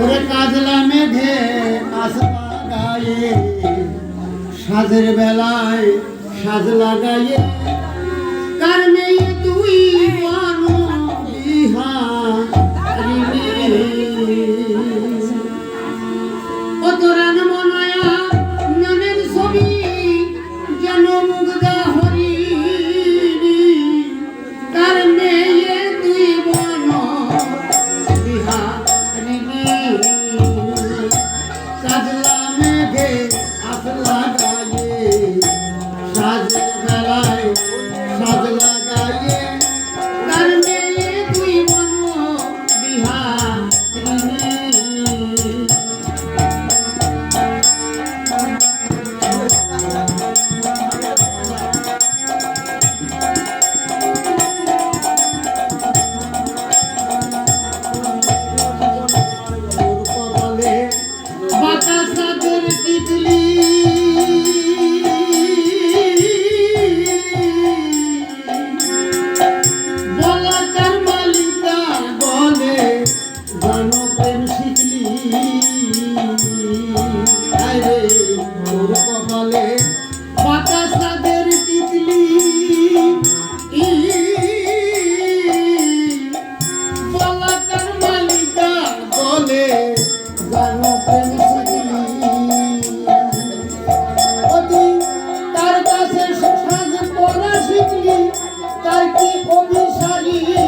ওরে কাজলা মেঘে কাজ লাগায়ে সাজের বেলায় সাজ লাগায়ে। কার মেয়ে তুই বিহা ভুলে জানো প্রেম শিখলি তার কাছে সাজ পড়া শিখলি তার কি কবি সারিয়ে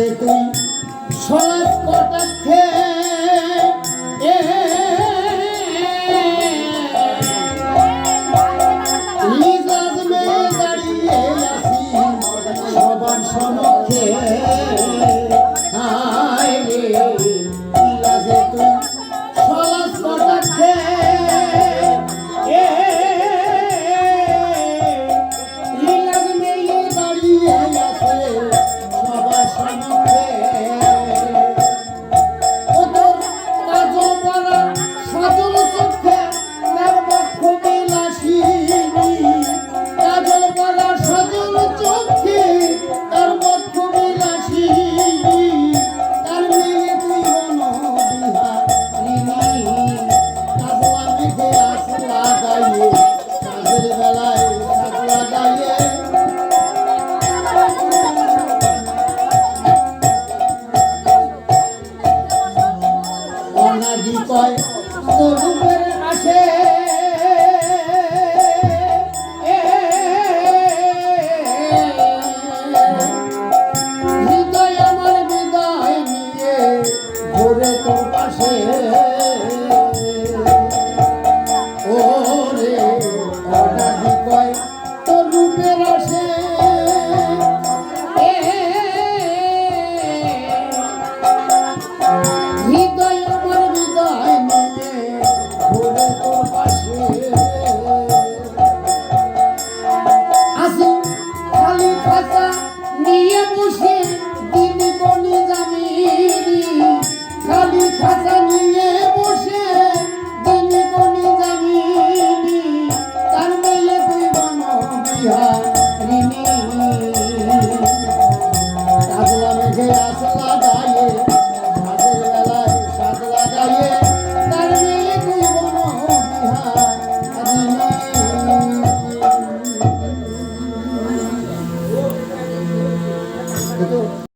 আছে তুই সরাজ কটাক্ষে দাঁড়িয়ে আছি। সবার সময় না বিপয় তরুপের আসে। আসি, খালি খাতা নিয়ে বসে দিন বনে যাবি খালি খাতা নিয়ে বসে দিন বনে যাবি তার মেলে তুই বন বিহার 그래도